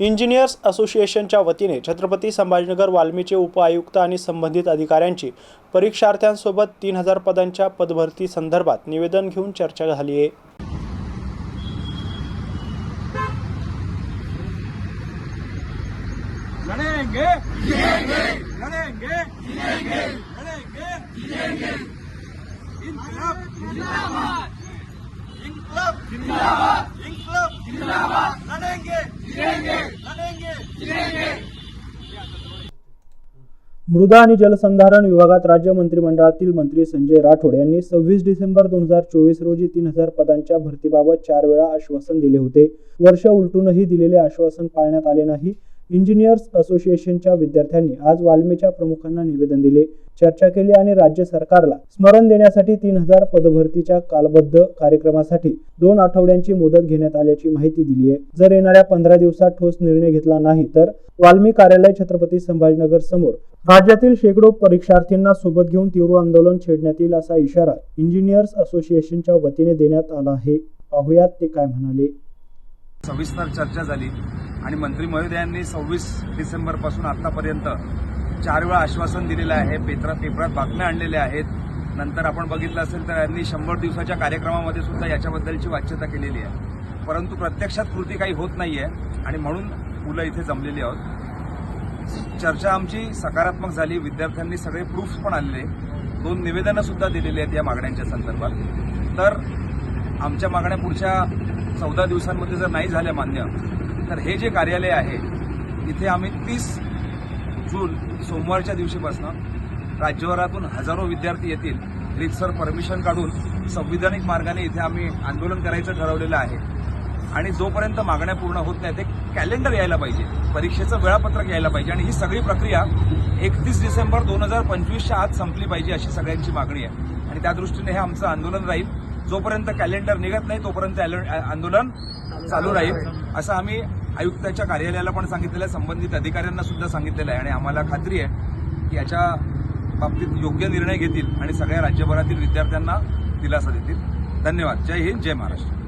Engineers असोसिएशनच्या वतीने छत्रपती संभाजीनगर वाल्मीचे उपआयुक्त आणि संबंधित अधिकाऱ्यांची परीक्षार्थ्यांसोबत तीन हजार पदांच्या पदभरती संदर्भात निवेदन घेऊन चर्चा झाली आहे. लड़ेंगे लड़ेंगे लड़ेंगे लड़ेंगे इनकलाब जिंदाबाद इनकलाब जिंदाबाद इनकलाब जिंदाबाद लड़ेंगे लड़ेंगे मृदा आणि जलसंधारण विभागात राज्य मंत्रिमंडळातील मंत्री संजय राठोड यांनी सव्वीस डिसेंबर दोन हजार चोवीस रोजी तीन हजार पदांच्या भरतीबाबत चार वेळा आश्वासन दिले होते. वर्ष उलटूनही दिलेले आश्वासन पाळण्यात आले नाही. इंजिनियर्स असोसिएशनच्या विद्यार्थ्यांनी आज वाल्मीच्या प्रमुखांना निवेदन दिले. चर्चा केली आणि राज्य सरकारला स्मरण देण्यासाठी तीन हजार पदभरतीच्या कालबद्ध कार्यक्रमासाठी दोन आठवड्यांची मुदत घेण्यात आल्याची माहिती दिली आहे. जर येणाऱ्या पंधरा दिवसात ठोस निर्णय घेतला नाही तर वाल्मी कार्यालय छत्रपती संभाजीनगर समोर. राज्यातील शेकडो परीक्षार्थींना सोबत घेऊन तीव्र आंदोलन छेडण्यात येईल असा इशारा इंजिनियर्स असोसिएशनच्या वतीने देण्यात आला आहे. पाहुयात ते काय म्हणाले. सविस्तर चर्चा झाली आणि मंत्री महोदयांनी सव्वीस डिसेंबरपासून आतापर्यंत चार वेळा आश्वासन दिलेलं आहे पेपरात पेपरात बातम्या आणलेल्या आहेत. नंतर आपण बघितलं असेल तर यांनी शंभर दिवसाच्या कार्यक्रमामध्ये सुद्धा याच्याबद्दलची वाच्यता केलेली आहे. परंतु प्रत्यक्षात कृती काही होत नाही आहे आणि म्हणून मुलं इथे जमलेली आहोत. चर्चा आमची सकारात्मक झाली विद्यार्थ्यांनी सगळे प्रूफ्स पण आणले. दोन निवेदनंसुद्धा दिलेली आहेत या मागण्यांच्या संदर्भात. तर आमच्या मागण्या पुढच्या चौदा दिवसांमध्ये जर नाही झाल्या मान्य तर हे जे कार्यालय आहे इथे आम्ही तीस जून सोमवारच्या दिवशीपासून राज्यभरातून हजारो विद्यार्थी येतील रितसर परमिशन काढून संविधानिक मार्गाने इथे आम्ही आंदोलन करायचं ठरवलेलं आहे. आणि जोपर्यंत मागण्या पूर्ण होत नाही ते कॅलेंडर यायला पाहिजे परीक्षेचं वेळापत्रक यायला पाहिजे आणि ही सगळी प्रक्रिया एकतीस डिसेंबर दोन हजार पंचवीसच्या आत संपली पाहिजे अशी सगळ्यांची मागणी आहे. आणि त्या दृष्टीने हे आमचं आंदोलन राहील. जोपर्यंत कॅलेंडर निघत नाही तोपर्यंत आंदोलन चालू राहील. असं आम्ही आयुक्ताच्या कार्यालयाला पण सांगितलेलं आहे. संबंधित अधिकाऱ्यांना सुद्धा सांगितलेलं आहे. आणि आम्हाला खात्री आहे की याच्या बाबतीत योग्य निर्णय घेतील आणि सगळ्या राज्यभरातील विद्यार्थ्यांना दिलासा देतील. धन्यवाद. जय हिंद. जय महाराष्ट्र.